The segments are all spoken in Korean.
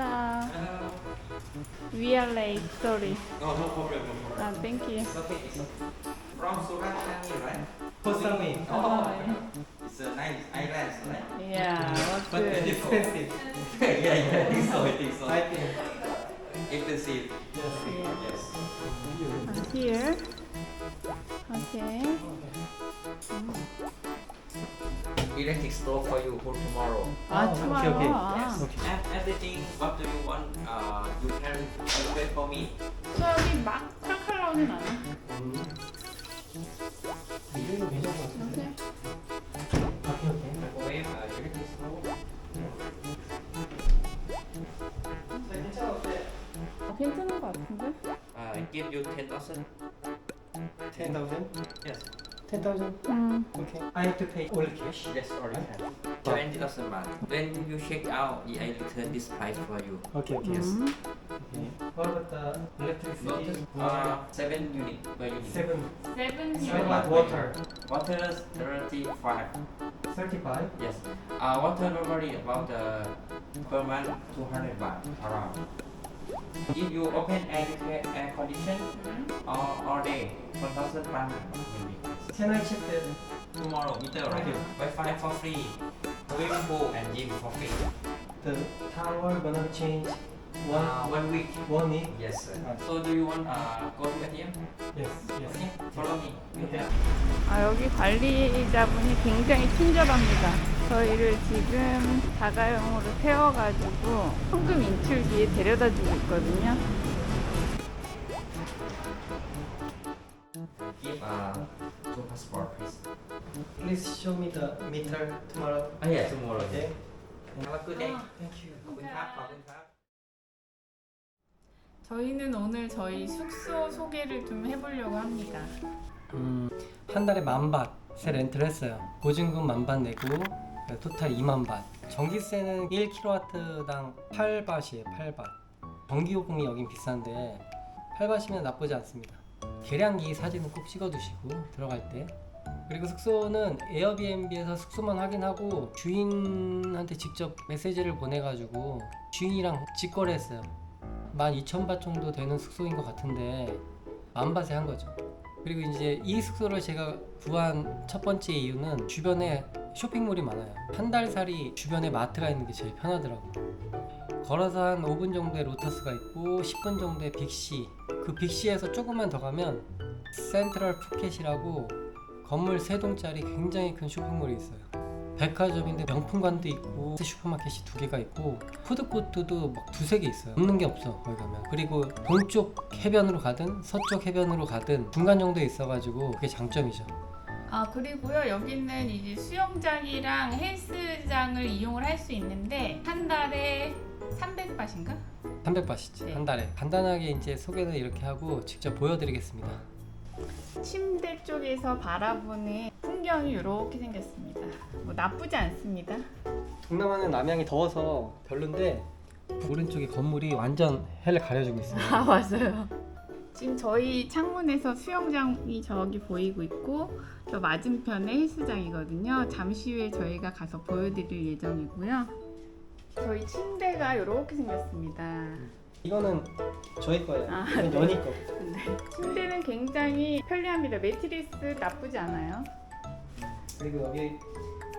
Hello. Hello. We are late. Sorry. No, no problem, no problem. Ah, thank you. It's okay. It's from Surat Thani, right? Koh Samui. Oh, it's a nice island, right? Yeah. What's But good? expensive. yeah, yeah, I think so. I think so. I think. Expensive. Yes. Yeah. Yes. Here. Okay. Electric stove for you for tomorrow. Ah, Oh, tomorrow. okay, okay. Ah. Yes. Okay. And everything, what do you want? Uh, you can request for me. 수업이 막 칼칼 나오진 않아. 이 괜찮은 것 같은데. 오케이. 오케이 오케이. Microwave, uh, electric. 네? 어, 괜찮은 것 같은데? Uh, give you ten thousand. 10,000? Yes. Ten thousand. Mm. Okay. I have to pay all cash. Yes, have. Twenty thousand baht. When you check out, I return this price for you. Okay. okay. Yes. Mm. Okay. What about the electricity? Water. Uh, seven unit per unit. Seven. Seven Seven unit. Water. Water is thirty-five. Thirty-five. Yes. Uh, water normally about uh, per month two hundred baht around. If you open air air condition, mm-hmm. All, all day, one thousand baht maybe. Can I check the Tomorrow, meter right? Okay. Wi-Fi for free. Swimming pool and gym for free. the tower gonna change one Uh, one week. one week? Yes, sir. Ah. So do you want uh, go to ATM? Yes. Yes. Okay, follow me. Okay. 아, 여기 관리자분이 굉장히 친절합니다. 저희를 지금 자가용으로 태워가지고 현금 인출기에 데려다 주고 있거든요. to a smart place. Please show me the meter tomorrow. Ah, yeah, tomorrow. Okay. Have a good day. Thank you. Okay. 저희는 오늘 저희 숙소 소개를 좀 해보려고 합니다. 음, 한 달에 만 밭에 렌트를 했어요. 보증금 만밭 내고 토탈 2만 밭. 전기세는 1kW당 8밭이에요. 8밭. 전기요금이 여긴 비싼데 8밭이면 나쁘지 않습니다. 계량기 사진은 꼭 찍어두시고 들어갈 때. 그리고 숙소는 에어비앤비에서 숙소만 확인하고 주인한테 직접 메시지를 보내가지고 주인이랑 직거래했어요. 12,000밭 정도 되는 숙소인 것 같은데 만밭에 한 거죠. 그리고 이제 이 숙소를 제가 구한 첫 번째 이유는 주변에 쇼핑몰이 많아요. 한 달 살이 주변에 마트가 있는 게 제일 편하더라고. 걸어서 한 5분 정도의 로터스가 있고 10분 정도의 빅시. 그 빅시에서 조금만 더 가면 센트럴 푸켓이라고 건물 3동짜리 굉장히 큰 쇼핑몰이 있어요. 백화점인데 명품관도 있고 슈퍼마켓이 두 개가 있고 푸드코트도 막 두세 개 있어요. 없는 게 없어 거기 가면. 그리고 동쪽 해변으로 가든 서쪽 해변으로 가든 중간 정도에 있어가지고 그게 장점이죠. 아 그리고요 여기는 이제 수영장이랑 헬스장을 이용을 할 수 있는데 한 달에 300바트인가? 300바시지 네. 한 달에. 간단하게 이제 소개는 이렇게 하고 직접 보여드리겠습니다. 침대 쪽에서 바라보는 풍경이 이렇게 생겼습니다. 뭐 나쁘지 않습니다. 동남아는 남양이 더워서 별론데 오른쪽에 건물이 완전 해를 가려주고 있어요. 아 맞아요. 지금 저희 창문에서 수영장이 저기 보이고 있고 저 맞은편에 헬스장이거든요. 잠시 후에 저희가 가서 보여드릴 예정이고요. 저희 침대가 이렇게 생겼습니다. 이거는 저희 거예요. 아, 이건 네. 연희 거. 네. 침대는 굉장히 편리합니다. 매트리스 나쁘지 않아요. 그리고 여기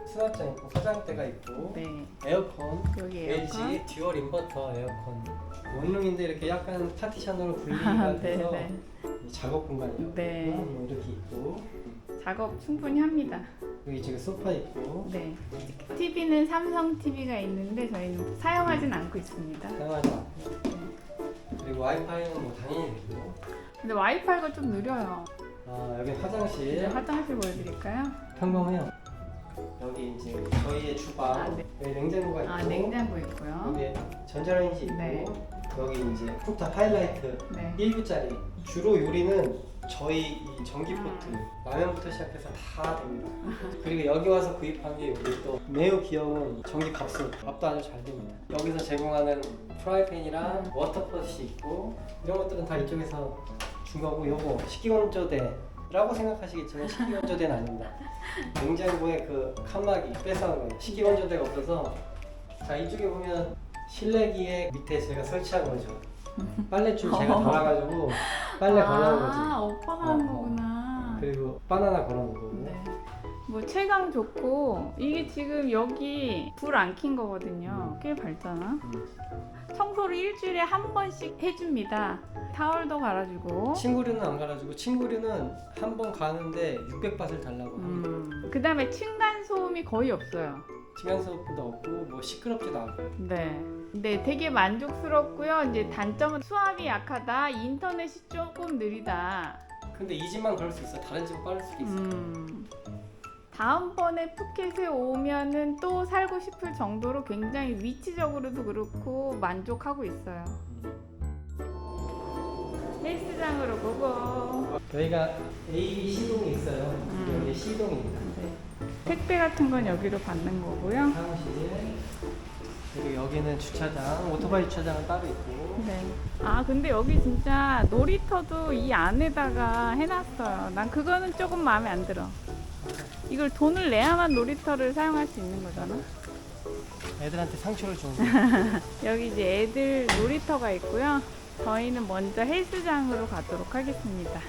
수납장 있고 화장대가 있고 네. 에어컨 여기 LG 에어컨. 듀얼 인버터 에어컨 원룸인데 이렇게 약간 파티션으로 분리가 아, 네, 돼서 네. 이 작업 공간이요. 네. 뭐 이렇게 있고 작업 충분히 합니다. 여기 지금 소파 있고 네. TV는 삼성 TV가 있는데 저희는 사용하진 않고 있습니다. 사용하지 않고 그리고 와이파이는 뭐 당연히 있고 근데 와이파이가 좀 느려요. 아 여기 이제 화장실 화장실 보여드릴까요? 평범해요. 여기 이제 저희의 주방 아, 네. 여기 냉장고가 있고 아 냉장고 있고요. 여기 전자레인지 있고 네. 여기 이제 쿡탑 하이라이트 네. 1부짜리 주로 요리는 저희 이 전기포트 라면부터 시작해서 다 됩니다. 그리고 여기 와서 구입한 게 여기 또 매우 귀여운 전기 밥솥 밥도 아주 잘 됩니다. 여기서 제공하는 프라이팬이랑 음. 워터폿이 있고 이런 것들은 다 이쪽에서 준 거고 요거 식기건조대라고 생각하시겠지만 식기건조대는 아닙니다. 냉장고에 그 칸막이 뺏어온 거예요. 식기건조대가 없어서 자 이쪽에 보면 실내기에 밑에 제가 설치한 거죠. 빨래줄 제가 달아가지고 빨래 걸어놓은 거지. 아, 오빠가 한 어. 거구나. 그리고 바나나 걸어놓은 거고. 네. 뭐 채광 좋고 이게 지금 여기 불 안 킨 거거든요. 꽤 밝잖아. 음. 청소를 일주일에 한 번씩 해줍니다. 타월도 갈아주고. 친구류는 안 갈아주고 친구류는 한 번 가는데 600밭을 달라고 합니다. 음, 그 다음에 층간 소음이 거의 없어요. 층간소음도 없고 뭐 시끄럽지도 않고. 네. 네, 되게 만족스럽고요. 이제 단점은 수압이 약하다, 인터넷이 조금 느리다. 근데 이 집만 그럴 수 있어. 다른 집은 빠를 수도 있어. 음. 다음번에 푸켓에 오면은 또 살고 싶을 정도로 굉장히 위치적으로도 그렇고 만족하고 있어요. 헬스장으로 고고. 여기가 A C동이 있어요. 음. 여기 C동입니다. 네. 택배 같은 건 여기로 받는 거고요. 사무실. 그리고 여기는 주차장, 오토바이 주차장은 따로 있고. 네. 아 근데 여기 진짜 놀이터도 이 안에다가 해놨어요. 난 그거는 조금 마음에 안 들어. 이걸 돈을 내야만 놀이터를 사용할 수 있는 거잖아. 애들한테 상처를 주는 거. 여기 이제 애들 놀이터가 있고요. 저희는 먼저 헬스장으로 가도록 하겠습니다.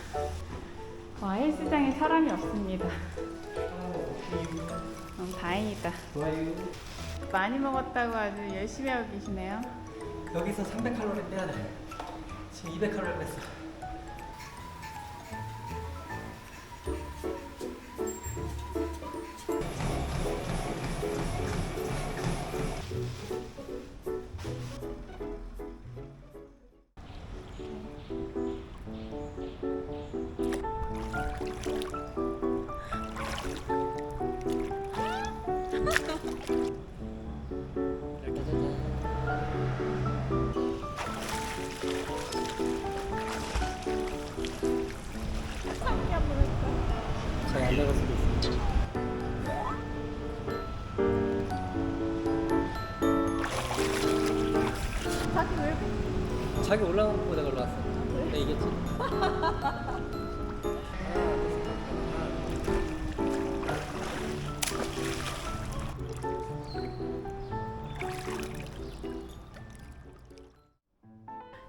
와 헬스장에 사람이 없습니다. 음, 다행이다. 좋아요. 많이 먹었다고 아주 열심히 하고 계시네요. 여기서 300칼로리 빼야 돼. 지금 200칼로리 뺐어. 자기 올라온 것보다 올라왔어. 내 이겼지.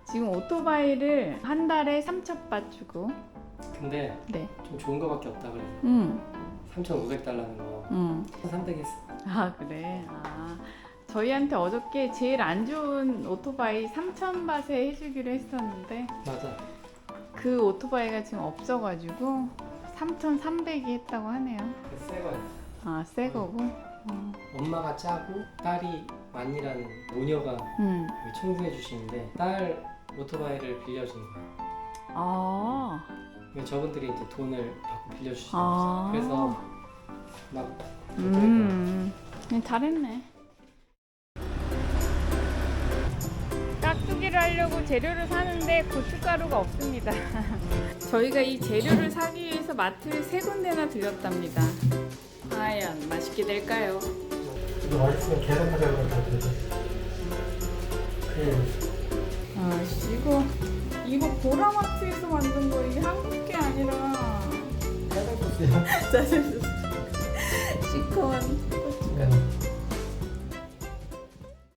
지금 오토바이를 한 달에 3천 주고 근데 네. 좀 좋은 거밖에 없다 그래. 음. 3,500달러는 거. 음. 1,300 했어. 아 그래. 아 저희한테 어저께 제일 안 좋은 오토바이 3천 밭에 해주기로 했었는데 맞아. 그 오토바이가 지금 없어가지고 3,300이 했다고 하네요. 그새 거야. 아새 거고. 어. 엄마가 짜고 딸이 만이라는 모녀가 음. 청소해 주시는데 딸 오토바이를 빌려주는 거야. 아. 그러니까 저분들이 이제 돈을 받고 빌려주시는 아. 거죠. 그래서 막 음. 그냥 잘했네. 깍두기를 하려고 재료를 사는데 고춧가루가 없습니다. 저희가 이 재료를 사기 위해서 마트를 세 군데나 들렸답니다. 과연 맛있게 될까요? 이거 맛있으면 계산하자고 다 되죠. 그 아, 이거 이거 보라마트에서 만든 거 이게 한국 게 아니라 짜장 소스요. 짜증 시커먼 고춧가루.